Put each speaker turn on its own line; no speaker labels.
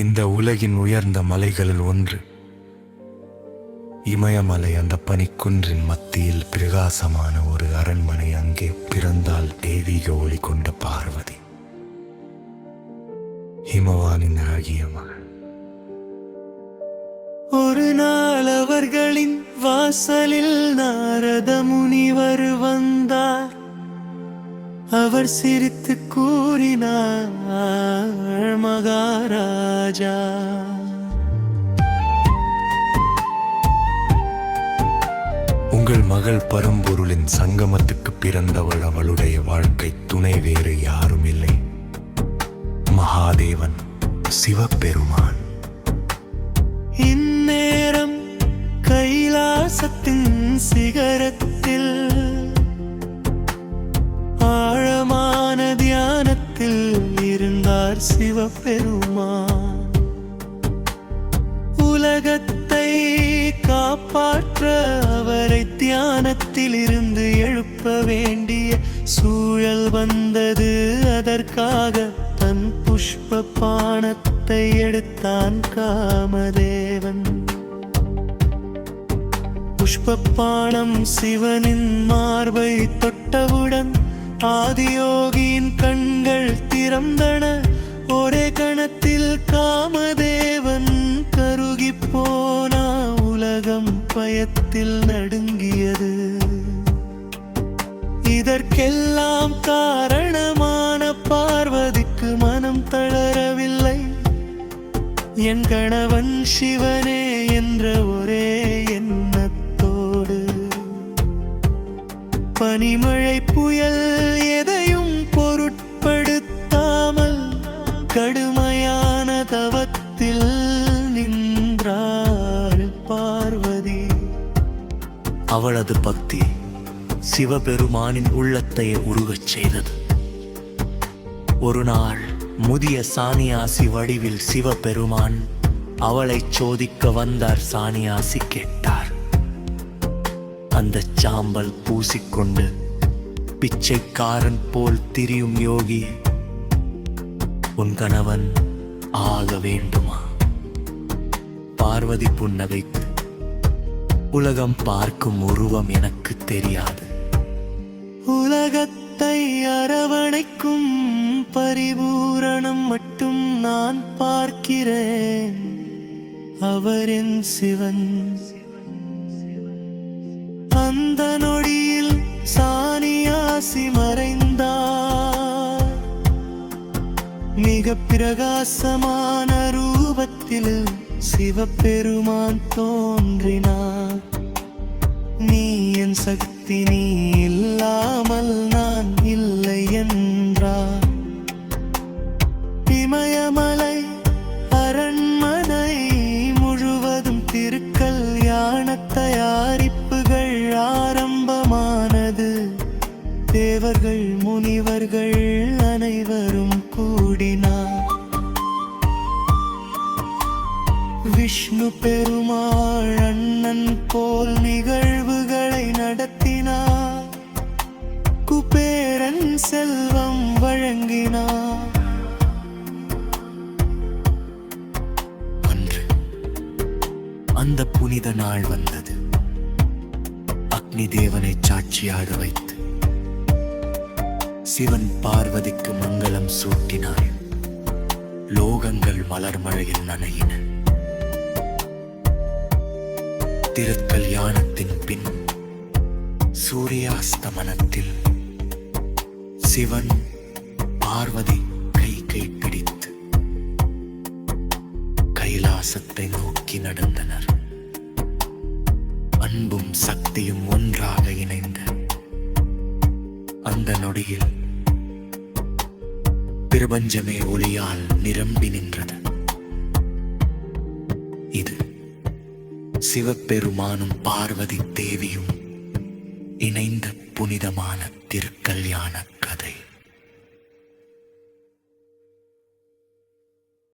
இந்த உலகின் உயர்ந்த மலைகளில் ஒன்று. இமயமலை அந்த பனிக்குன்றின் மத்தியில் பிரகாசமான ஒரு அரண்மனை அங்கே பிறந்தால் தெய்வீக ஒளி கொண்ட பார்வதி. ஹிமவானின் அழகிய மகள்
ஒரு நாள் அவர்களின் வாசலில் நாரத முனிவர் வந்தார். அவர் சிரித்து கூறினார் மகாராஜா.
உங்கள் மகள் பரம்பொருளின் சங்கமத்துக்கு பிறந்தவள் அவளுடைய வாழ்க்கை துணை வேறு யாரும் இல்லை மகாதேவன் சிவபெருமான்.
இந்நேரம் கைலாசத்தின் சிகரத்தில் இருந்தார் சிவபெருமான் உலகத்தை காப்பாற்ற அவரை தியானத்தில் இருந்து எழுப்ப வேண்டிய சூழல் வந்தது. அதற்காக தன் புஷ்ப பானத்தை எடுத்தான் காமதேவன். புஷ்பப்பானம் சிவனின் மார்பை தொட்டவுடன் ஆதியோகியின் கண்கள் திறந்தன. இதயத்தில் நடுங்கியது. இதற்கெல்லாம் காரணமான பார்வதிக்கு மனம் தளரவில்லை. என் கணவன் சிவனே என்ற ஒரே எண்ணத்தோடு பனிமழை புயல் அவளது பக்தி சிவபெருமானின் உள்ளத்தை உருகச் செய்தது. ஒரு நாள் முதிய சானியாசி வடிவில் சிவபெருமான் அவளை சோதிக்க வந்தார் சானியாசி கேட்டார். அந்த சாம்பல் பூசிக்கொண்டு பிச்சைக்காரன் போல் திரியும் யோகி உன் கணவன் ஆக வேண்டுமா? பார்வதி புன்னகைத்து உலகம் பார்க்கும் உருவம் எனக்கு தெரியாது. உலகத்தை அரவணைக்கும் பரிபூரணம் மட்டும் நான் பார்க்கிறேன். அவரின் சிவன். அந்த நொடியில் சானியாசி மறைந்தார். மிக பிரகாசமான ரூபத்தில் சிவபெருமான் தோன்றினார் நீ என் சக்தி நீ இல்லாமல் நான் இல்லை என்றார் இமயமலை அரண்மனை முழுவதும் திருக்கல்யாண தயாரிப்புகள் ஆரம்பமானது. தேவர்கள் முனிவர்கள் அனைவரும் கூடினார். விஷ்ணு பெருமாள் அண்ணன் போல் நிகழ்வுகளை நடத்தினார். குபேரன் செல்வம் வழங்கினார். அன்று அந்த புனித நாள் வந்தது. அக்னி தேவனை சாட்சியாக வைத்து சிவன் பார்வதிக்கு மங்களம் சூட்டினார். லோகங்கள் மலர்மழையில் நனையின. திருக்கல்யாணத்தின் பின் சூரியாஸ்தமனத்தில் சிவன் பார்வதி கை கை பிடித்து கைலாசத்தை நோக்கி நடந்தனர். அன்பும் சக்தியும் ஒன்றாக இணைந்த அந்த நொடியில் பிரபஞ்சமே ஒளியால் நிரம்பி நின்றது. இது சிவபெருமானும் பார்வதி தேவியும் இணைந்த புனிதமான திருக்கல்யாண